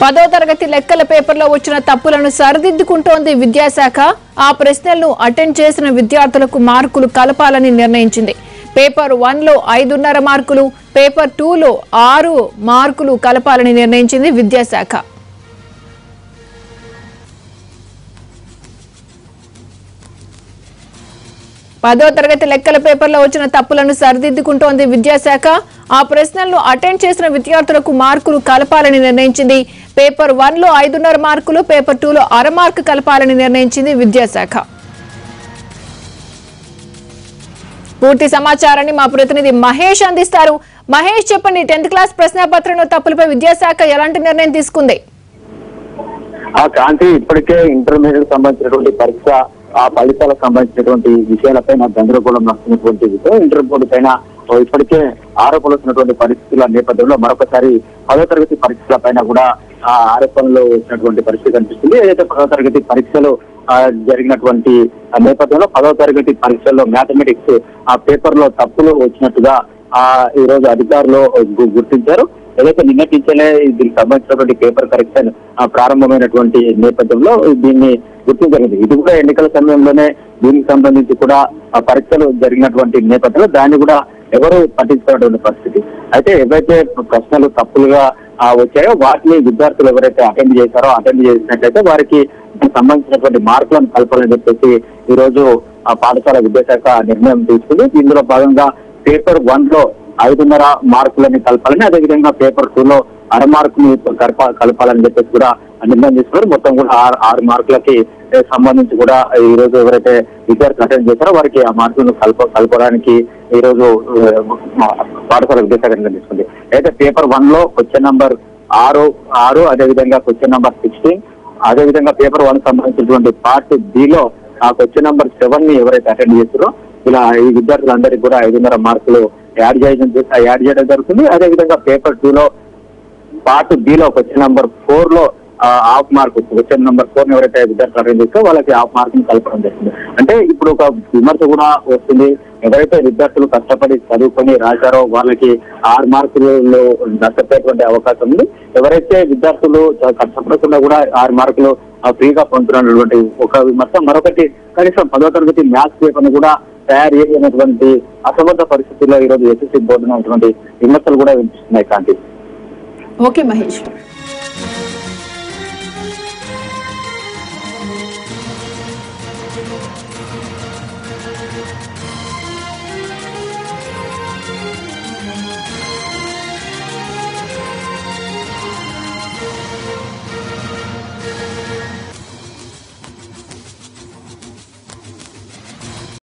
పదో తరగతి లెక్కల పేపర్లో వచ్చిన తప్పులను సరిదిద్దుకుంటోంది విద్యాశాఖ. ఆ ప్రశ్నలను అటెండ్ చేసిన విద్యార్థులకు మార్కులు కలపాలని నిర్ణయించింది. పేపర్ వన్లో ఐదున్నర మార్కులు పేపర్ టూలో ఆరు మార్కులు కలపాలని నిర్ణయించింది విద్యాశాఖ. పదో తరగతి లెక్కల పేపర్లో వచ్చిన తప్పులను సరిదిద్దుకుంటోంది విద్యాశాఖ. ఆ ప్రశ్నలను అటెండ్ చేసిన విద్యార్థులకు మార్కులు కలపాలని నిర్ణయించింది. పేపర్ వన్లో ఐదున్నర మార్కులు పేపర్ టూలో అర మార్కు కలపాలని నిర్ణయించింది విద్యాశాఖ. పూర్తి సమాచారాన్ని మా ప్రతినిధి మహేష్ అందిస్తారు. మహేష్ చెప్పండి టెన్త్ క్లాస్ ప్రశ్నపత్రంలో తప్పులపై విద్యాశాఖ ఎలాంటి నిర్ణయం తీసుకుంది? ఆ కాంతి ఇప్పటికే ఇంటర్మీడియట్ సంబంధించినటువంటి పరీక్ష ఆ ఫలితాలకు సంబంధించినటువంటి విషయాలపైన గందరగోళం నడుస్తున్నటువంటి ఇంటర్ బోర్డు పైన ఇప్పటికే ఆరోపణలు వస్తున్నటువంటి పరిస్థితుల నేపథ్యంలో మరొకసారి పదో తరగతి పరీక్షల పైన కూడా ఆ ఆరోపణలు వచ్చినటువంటి పరిస్థితి కనిపిస్తుంది. ఏదైతే పదో తరగతి పరీక్షలు జరిగినటువంటి నేపథ్యంలో పదో తరగతి పరీక్షల్లో మ్యాథమెటిక్స్ ఆ పేపర్లో తప్పులు వచ్చినట్టుగా ఆ ఈ రోజు అధికారులు గుర్తించారు. ఏదైతే నిన్నటి దీనికి సంబంధించినటువంటి పేపర్ కరెక్షన్ ప్రారంభమైనటువంటి నేపథ్యంలో దీన్ని గుర్తించలేదు. ఇది కూడా ఎన్నికల సమయంలోనే దీనికి సంబంధించి కూడా పరీక్షలు జరిగినటువంటి నేపథ్యంలో దాన్ని కూడా ఎవరు పట్టించుకున్నటువంటి పరిస్థితి. అయితే ఏవైతే ప్రశ్నలు తప్పులుగా వచ్చాయో వాటిని విద్యార్థులు ఎవరైతే అటెండ్ చేశారో అటెండ్ చేసినట్లయితే వారికి సంబంధించినటువంటి మార్కులను కలపాలని చెప్పేసి ఈ రోజు ఆ పాఠశాల విద్యాశాఖ నిర్ణయం తీసుకుంది. ఇందులో భాగంగా పేపర్ వన్లో ఐదున్నర మార్కులని కలపాలని అదేవిధంగా పేపర్ టూ లో అర మార్కులు కలప కలపాలని చెప్పేసి కూడా నిర్ణయం తీసుకున్నారు. మొత్తం కూడా ఆరు ఆరు మార్కులకి సంబంధించి కూడా ఈ రోజు ఎవరైతే విద్యార్థులు అటెండ్ చేశారో వారికి ఆ మార్కులను కలప కలపడానికి ఈ రోజు పాఠశాల విద్యాశాఖ నిర్ణయించుకుంది. అయితే పేపర్ వన్లో క్వశ్చన్ నంబర్ ఆరు ఆరు అదేవిధంగా క్వశ్చన్ నంబర్ సిక్స్టీన్ అదేవిధంగా పేపర్ వన్ సంబంధించినటువంటి పార్ట్ బి లో ఆ క్వశ్చన్ నంబర్ సెవెన్ని ఎవరైతే అటెండ్ చేస్తారో ఇలా ఈ విద్యార్థులందరికీ కూడా ఐదున్నర మార్కులు యాడ్ చేయడం యాడ్ చేయడం జరుగుతుంది. అదేవిధంగా పేపర్ టూ లో పార్ట్ బి లో క్వశ్చన్ నంబర్ ఫోర్లో half mark question number four ఎవరైతే విద్యార్థులు అటెండ్ చేస్తే వాళ్ళకి హాఫ్ మార్క్ని కలపడం జరిగింది. అంటే ఇప్పుడు ఒక విమర్శ కూడా వస్తుంది. ఎవరైతే విద్యార్థులు కష్టపడి చదువుకొని రాశారో వాళ్ళకి ఆరు మార్కులు నష్టపోయేటువంటి అవకాశం ఉంది. ఎవరైతే విద్యార్థులు కష్టపడకుండా కూడా ఆరు మార్కులు ఫ్రీగా పొందుతున్నటువంటి ఒక విమర్శ మరొకటి కనీసం పదో తరగతి మ్యాథ్స్ పేపర్ కూడా తయారు చేయనటువంటి అసమర్థ పరిస్థితుల్లో ఈరోజు రోజు ఎస్ఎస్సీ బోర్డు ఉన్నటువంటి విమర్శలు కూడా వినిపిస్తున్నాయి కాంతి. ఓకే మహేష్.